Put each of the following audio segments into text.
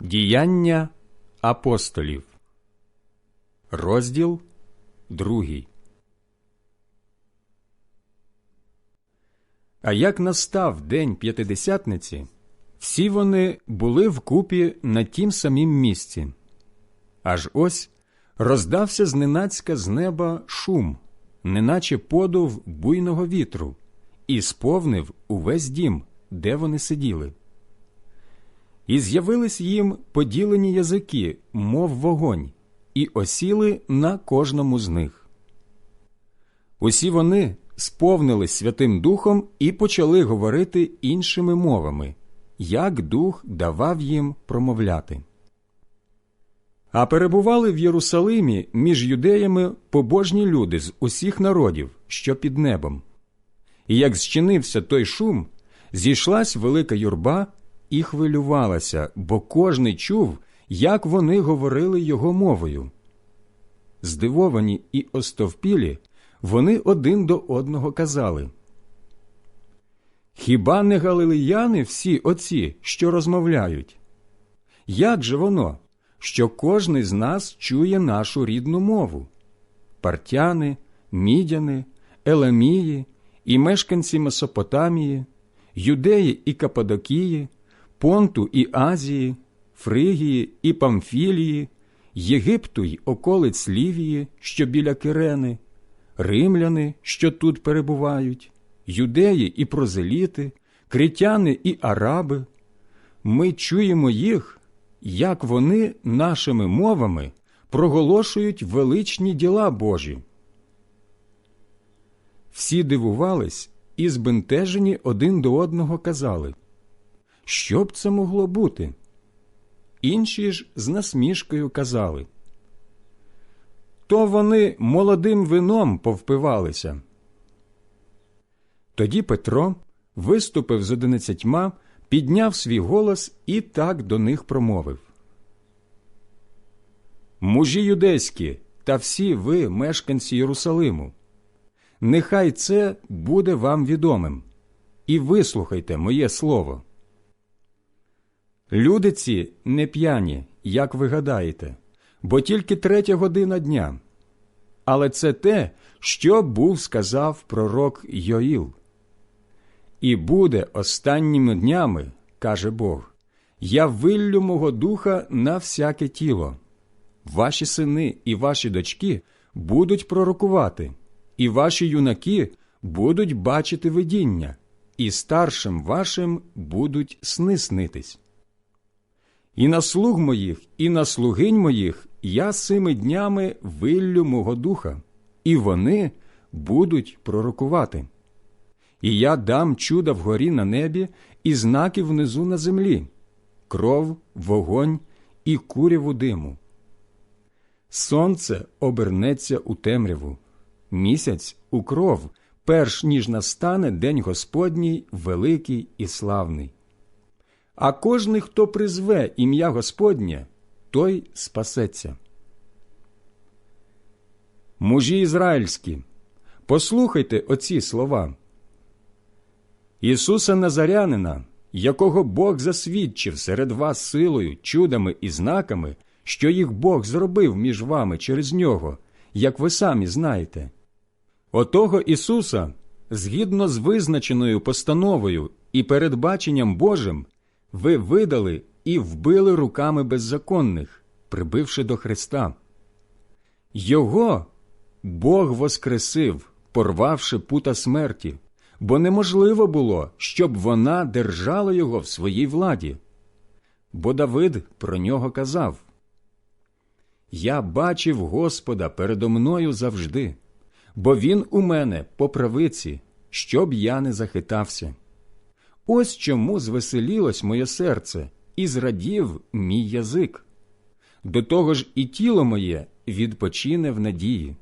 Діяння апостолів, розділ другий. А як настав день п'ятидесятниці, всі вони були вкупі на тім самім місці. Аж ось роздався зненацька з неба шум, неначе подув буйного вітру, і сповнив увесь дім, де вони сиділи. І з'явились їм поділені язики, мов вогонь, і осіли на кожному з них. Усі вони сповнились Святим Духом і почали говорити іншими мовами, як Дух давав їм промовляти. А перебували в Єрусалимі між юдеями побожні люди з усіх народів, що під небом. І як зчинився той шум, зійшлась велика юрба і хвилювалася, бо кожний чув, як вони говорили його мовою. Здивовані і остовпілі, вони один до одного казали Хіба не галилеяни всі оці, що розмовляють? Як же воно, що кожний з нас чує нашу рідну мову? Партяни, мідяни, еламії і мешканці Месопотамії, юдеї і Кападокії, Понту і Азії, Фригії і Памфілії, Єгипту й околиць Лівії, що біля Кирени, римляни, що тут перебувають, юдеї і прозеліти, критяни і араби. Ми чуємо їх, як вони нашими мовами проголошують величні діла Божі. Всі дивувались і збентежені один до одного казали що б це могло бути? Інші ж з насмішкою казали. То вони молодим вином повпивалися. Тоді Петро виступив з одинадцятьма, підняв свій голос і так до них промовив. Мужі юдейські та всі ви, мешканці Єрусалиму, нехай це буде вам відомим, і вислухайте моє слово. Люди ці не п'яні, як ви гадаєте, бо тільки третя година дня. Але це те, що був сказав пророк Йоїл. І буде останніми днями, каже Бог, я виллю мого духа на всяке тіло. Ваші сини і ваші дочки будуть пророкувати, і ваші юнаки будуть бачити видіння, і старшим вашим будуть сни снитись. І на слуг моїх, і на слугинь моїх я сими днями виллю мого духа, і вони будуть пророкувати. І я дам чуда вгорі на небі і знаки внизу на землі, кров, вогонь і куряву диму. Сонце обернеться у темряву, місяць у кров, перш ніж настане день Господній великий і славний. А кожний, хто призве ім'я Господнє, той спасеться. Мужі ізраїльські, послухайте оці слова. Ісуса Назарянина, якого Бог засвідчив серед вас силою, чудами і знаками, що їх Бог зробив між вами через нього, як ви самі знаєте. Отого Ісуса, згідно з визначеною постановою і передбаченням Божим, ви видали і вбили руками беззаконних, прибивши до Христа. Його Бог воскресив, порвавши пута смерті, бо неможливо було, щоб вона держала його в своїй владі. Бо Давид про нього казав Я бачив Господа передо мною завжди, бо він у мене по правиці, щоб я не захитався. Ось чому звеселілось моє серце і зрадів мій язик. До того ж і тіло моє відпочине в надії,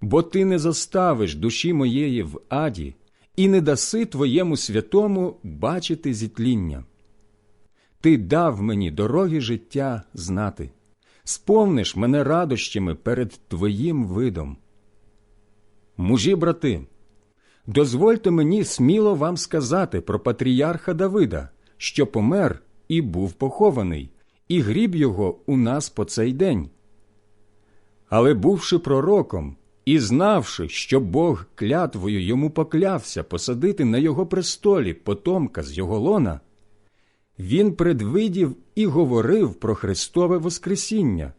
бо ти не заставиш душі моєї в аді і не даси твоєму святому бачити зітління. Ти дав мені дороги життя знати, сповниш мене радощами перед твоїм видом. Мужі, брати, дозвольте мені сміло вам сказати про патріарха Давида, що помер і був похований, і гріб його у нас по цей день. Але бувши пророком і знавши, що Бог клятвою йому поклявся посадити на його престолі потомка з його лона, він предвидів і говорив про Христове Воскресіння,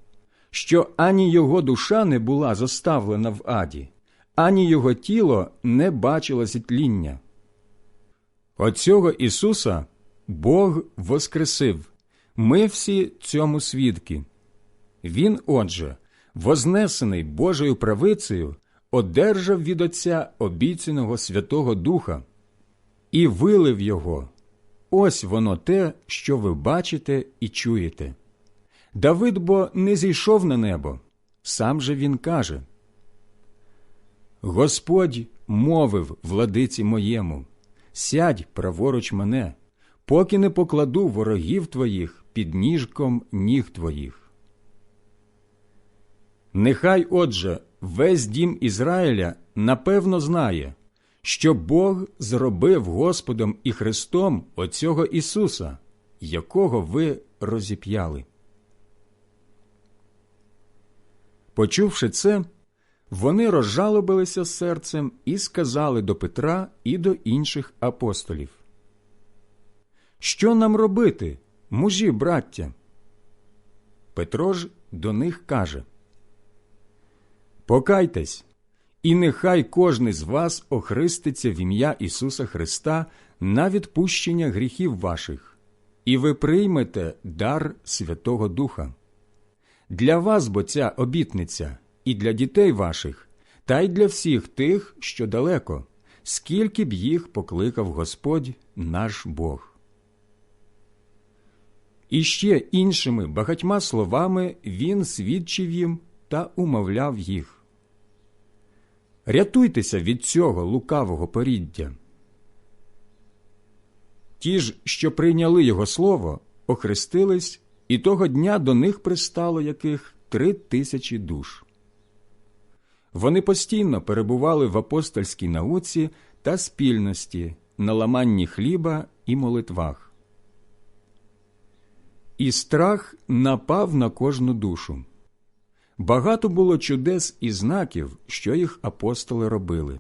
що ані його душа не була заставлена в аді, ані його тіло не бачило зітління. Оцього Ісуса Бог воскресив, ми всі цьому свідки. Він, отже, вознесений Божою правицею, одержав від Отця обіцяного Святого Духа і вилив його. Ось воно те, що ви бачите і чуєте. Давид бо не зійшов на небо, сам же він каже Господь мовив владиці моєму, сядь праворуч мене, поки не покладу ворогів твоїх під ніжком ніг твоїх. Нехай, отже, весь дім Ізраїля напевно знає, що Бог зробив Господом і Христом оцього Ісуса, якого ви розіп'яли. Почувши це, вони розжалобилися серцем і сказали до Петра і до інших апостолів. Що нам робити, мужі, браття? Петро ж до них каже Покайтесь, і нехай кожний з вас охриститься в ім'я Ісуса Христа на відпущення гріхів ваших, і ви приймете дар Святого Духа. Для вас бо ця обітниця і для дітей ваших, та й для всіх тих, що далеко, скільки б їх покликав Господь наш Бог. І ще іншими багатьма словами він свідчив їм та умовляв їх. Рятуйтеся від цього лукавого поріддя. Ті ж, що прийняли його слово, охрестились, і того дня до них пристало яких три тисячі душ. Вони постійно перебували в апостольській науці та спільності, на ламанні хліба і молитвах. І страх напав на кожну душу. Багато було чудес і знаків, що їх апостоли робили.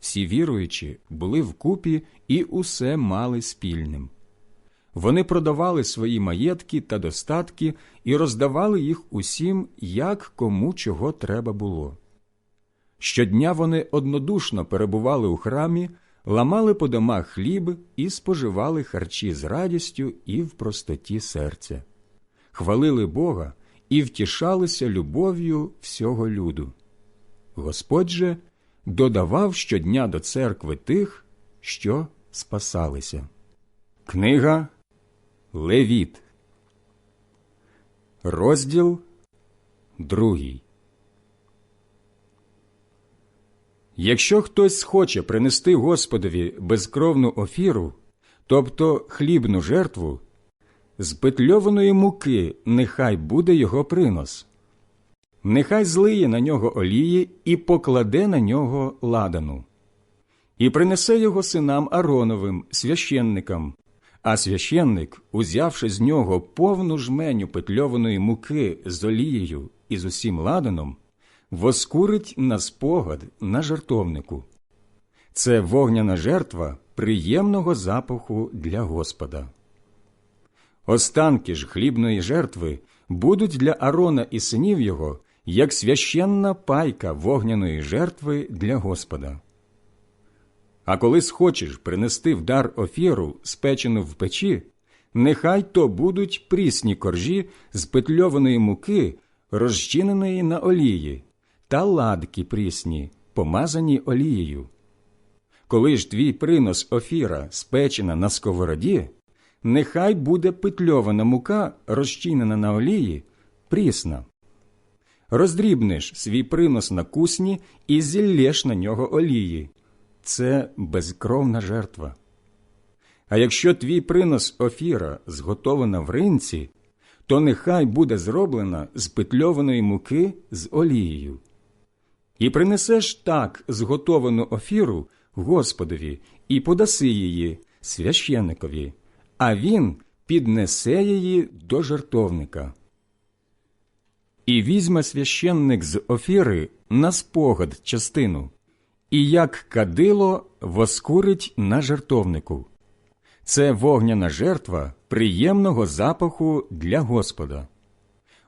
Всі віруючі були вкупі і усе мали спільним. Вони продавали свої маєтки та достатки і роздавали їх усім, як кому чого треба було. Щодня вони однодушно перебували у храмі, ламали по домах хліб і споживали харчі з радістю і в простоті серця, хвалили Бога і втішалися любов'ю всього люду. Господь же додавав щодня до церкви тих, що спасалися. Книга Левіт, розділ другий. Якщо хтось схоче принести Господові безкровну офіру, тобто хлібну жертву, з петльованої муки нехай буде його принос, нехай злиє на нього олії і покладе на нього ладану, і принесе його синам Ароновим, священникам, а священник, узявши з нього повну жменю петльованої муки з олією і з усім ладаном, воскурить на спогад на жертовнику. Це вогняна жертва приємного запаху для Господа. Останки ж хлібної жертви будуть для Арона і синів його як священна пайка вогняної жертви для Господа. А коли схочеш принести в дар офіру, спечену в печі, нехай то будуть прісні коржі з петльованої муки, розчиненої на олії, та ладки прісні, помазані олією. Коли ж твій принос офіра спечена на сковороді, нехай буде петльована мука, розчинена на олії, прісна. Роздрібнеш свій принос на кусні і зіллєш на нього олії. Це безкровна жертва. А якщо твій принос офіра зготована в ринці, то нехай буде зроблена з петльованої муки з олією. І принесеш так зготовану офіру Господові і подаси її священникові, а він піднесе її до жертовника. І візьме священник з офіри на спогад частину, і як кадило воскурить на жертовнику. Це вогняна жертва приємного запаху для Господа.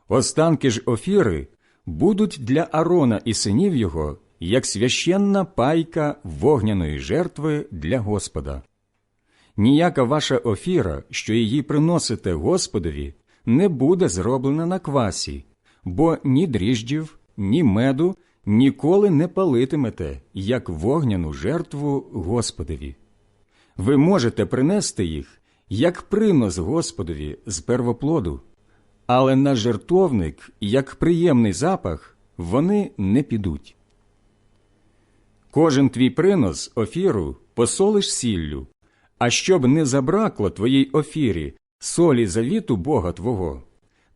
Останки ж офіри будуть для Арона і синів його як священна пайка вогняної жертви для Господа. Ніяка ваша офіра, що її приносите Господові, не буде зроблена на квасі, бо ні дріжджів, ні меду ніколи не палитимете, як вогняну жертву Господові. Ви можете принести їх, як принос Господові з первоплоду, але на жертовник, як приємний запах, вони не підуть. Кожен твій принос офіру посолиш сіллю, а щоб не забракло твоїй офірі солі завіту Бога Твого,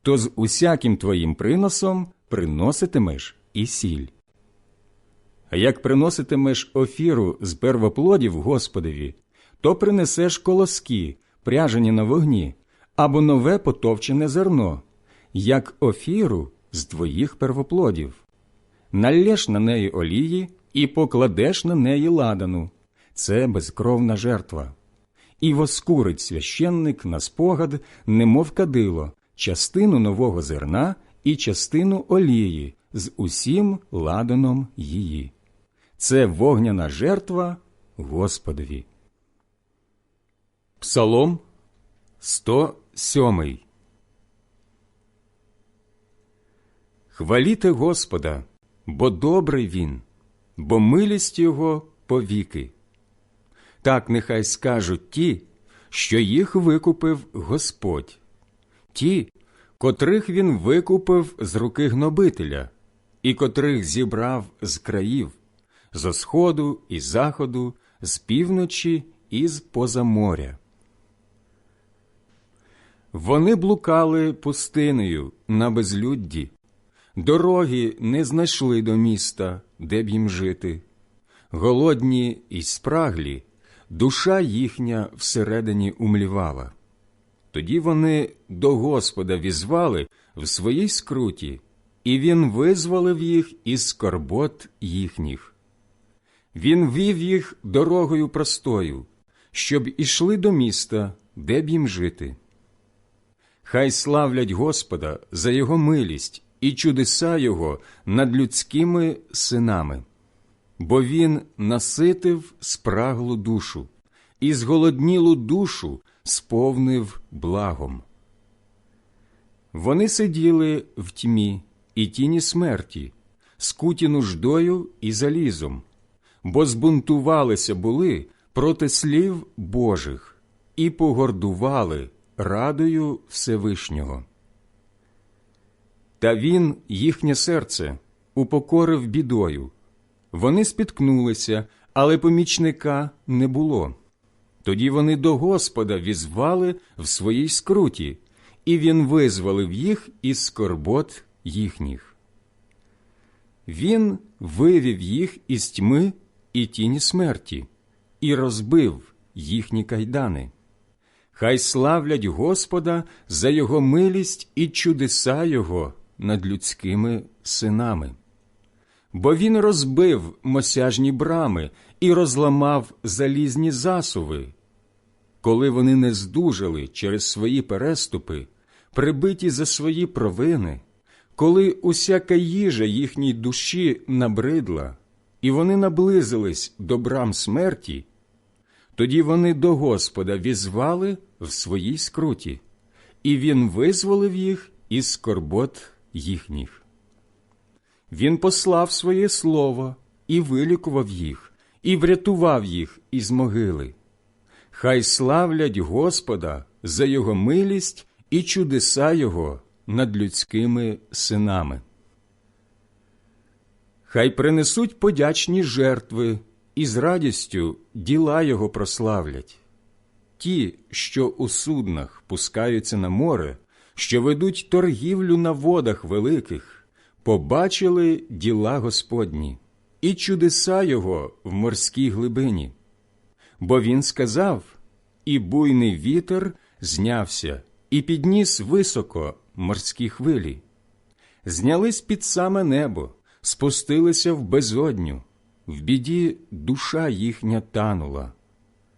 то з усяким твоїм приносом приноситимеш і сіль. Як приноситимеш офіру з первоплодів Господові, то принесеш колоски, пряжені на вогні, або нове потовчене зерно, як офіру з твоїх первоплодів. Налєш на неї олії і покладеш на неї ладану це безкровна жертва. І воскурить священник на спогад, немов кадило, частину нового зерна і частину олії з усім ладаном її. Це вогняна жертва Господові. Псалом 107 Хваліте Господа, бо добрий він, бо милість Його повіки. Так нехай скажуть ті, що їх викупив Господь, ті, котрих він викупив з руки гнобителя, і котрих зібрав з країв, з сходу і заходу, з півночі і з поза моря. Вони блукали пустинею на безлюдді, дороги не знайшли до міста, де б їм жити. Голодні і спраглі, душа їхня всередині умлівала. Тоді вони до Господа візвали в своїй скруті, і Він визволив їх із скорбот їхніх. Він вів їх дорогою простою, щоб ішли до міста, де б їм жити. Хай славлять Господа за Його милість і чудеса Його над людськими синами, бо Він наситив спраглу душу і зголоднілу душу сповнив благом. Вони сиділи в тьмі і тіні смерті, скуті нуждою і залізом, бо збунтувалися були проти слів Божих і погордували радою Всевишнього. Та він їхнє серце упокорив бідою. Вони спіткнулися, але помічника не було. Тоді вони до Господа візвали в своїй скруті, і він визволив їх із скорбот їхніх. Він вивів їх із тьми і тіні смерті, і розбив їхні кайдани. Хай славлять Господа за Його милість і чудеса Його над людськими синами. Бо Він розбив мосяжні брами і розламав залізні засуви, коли вони не здужали через свої переступи, прибиті за свої провини, коли усяка їжа їхній душі набридла, і вони наблизились до брам смерті, тоді вони до Господа візвали в своїй скруті, і Він визволив їх із скорбот їхніх. Він послав своє слово і вилікував їх, і врятував їх із могили. Хай славлять Господа за Його милість і чудеса Його над людськими синами. Хай принесуть подячні жертви і з радістю діла Його прославлять. Ті, що у суднах пускаються на море, що ведуть торгівлю на водах великих, побачили діла Господні і чудеса Його в морській глибині. Бо він сказав, і буйний вітер знявся і підніс високо морські хвилі, знялись під саме небо, спустилися в безодню, в біді душа їхня танула,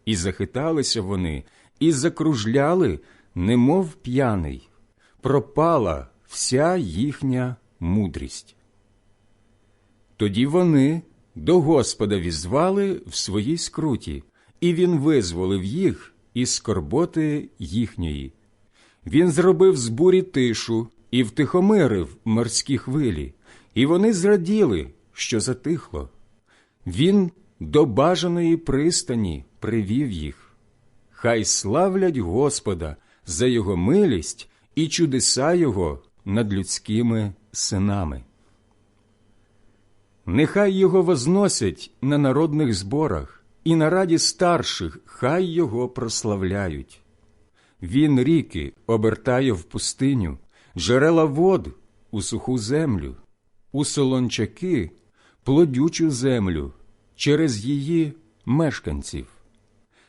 і захиталися вони, і закружляли, немов п'яний, пропала вся їхня мудрість. Тоді вони до Господа візвали в своїй скруті, і він визволив їх із скорботи їхньої. Він зробив з бурі тишу і втихомирив морські хвилі, і вони зраділи, що затихло. Він до бажаної пристані привів їх. Хай славлять Господа за його милість і чудеса Його над людськими синами. Нехай його возносять на народних зборах, і на раді старших хай його прославляють. Він ріки обертає в пустиню, джерела вод у суху землю, у солончаки плодючу землю через її мешканців.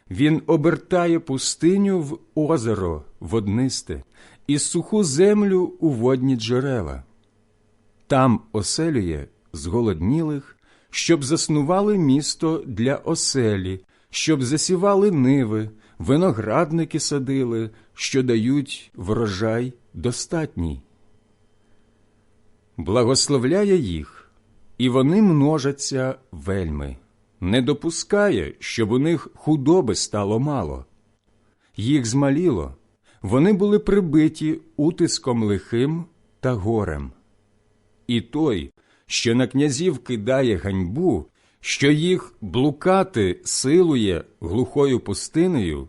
Він обертає пустиню в озеро воднисте і суху землю у водні джерела. Там оселює зголоднілих, щоб заснували місто для оселі, щоб засівали ниви, виноградники садили, що дають врожай достатній. Благословляє їх, і вони множаться вельми, не допускає, щоб у них худоби стало мало. Їх змаліло, вони були прибиті утиском лихим та горем. І той, що на князів кидає ганьбу, що їх блукати силує глухою пустинею,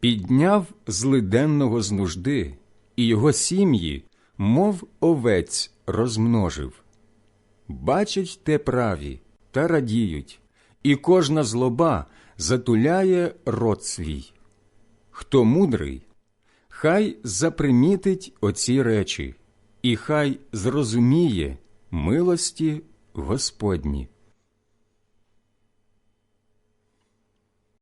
підняв злиденного з нужди, і його сім'ї, мов овець, розмножив. Бачать те праві та радіють, і кожна злоба затуляє рот свій. Хто мудрий, хай запримітить оці речі, і хай зрозуміє милості Господні.